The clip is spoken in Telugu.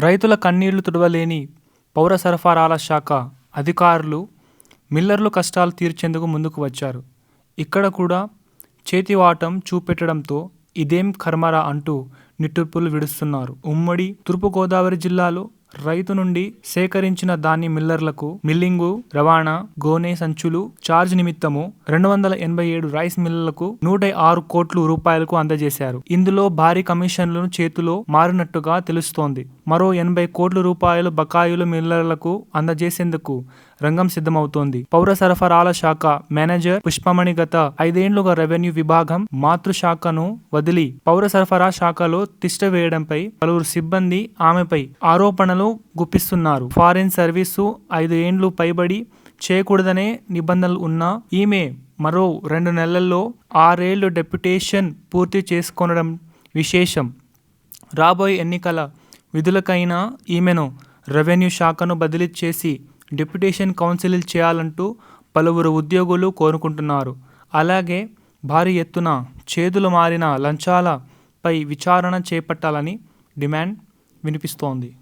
రైతుల కన్నీళ్ళు తుడవలేని పౌర సరఫరాల శాఖ అధికారులు మిల్లర్లు కష్టాలు తీర్చేందుకు ముందుకు వచ్చారు. ఇక్కడ కూడా చేతివాటం చూపెట్టడంతో ఇదేం కర్మరా అంటూ నిట్టూర్పులు విడుస్తున్నారు. ఉమ్మడి తూర్పుగోదావరి జిల్లాలో రైతు నుండి సేకరించిన దాని మిల్లర్లకు మిల్లింగు రవాణా గోనె సంచులు చార్జ్ నిమిత్తము రెండు వందల ఎనభై ఏడు రైస్ మిల్లర్లకు నూట ఆరు కోట్లు రూపాయలకు అందజేశారు. ఇందులో భారీ కమిషన్లను చేతిలో మారినట్టుగా తెలుస్తోంది. మరో ఎనభై కోట్ల రూపాయలు బకాయిలు మిల్లర్లకు అందజేసేందుకు రంగం సిద్ధమవుతోంది. పౌర సరఫరాల శాఖ మేనేజర్ పుష్పమణి గత ఐదేండ్లుగా రెవెన్యూ విభాగం మాతృశాఖను వదిలి పౌర సరఫరా శాఖలో తిష్ట వేయడంపై పలువురు సిబ్బంది ఆమెపై ఆరోపణలు గుప్పిస్తున్నారు. ఫారిన్ సర్వీసు ఐదు ఏండ్లు పైబడి చేయకూడదనే నిబంధనలు ఉన్న ఈమె మరో రెండు నెలల్లో ఆరేళ్ళు డెప్యుటేషన్ పూర్తి చేసుకొనడం విశేషం. రాబోయే ఎన్నికల విధులకైనా ఈమెను రెవెన్యూ శాఖను బదిలీ చేసి డిప్యుటేషన్ కౌన్సిల్ చేయాలంటూ పలువురు ఉద్యోగులు కోరుకుంటున్నారు. అలాగే భారీ ఎత్తున చేతులు మారిన లంచాలపై విచారణ చేపట్టాలని డిమాండ్ వినిపిస్తోంది.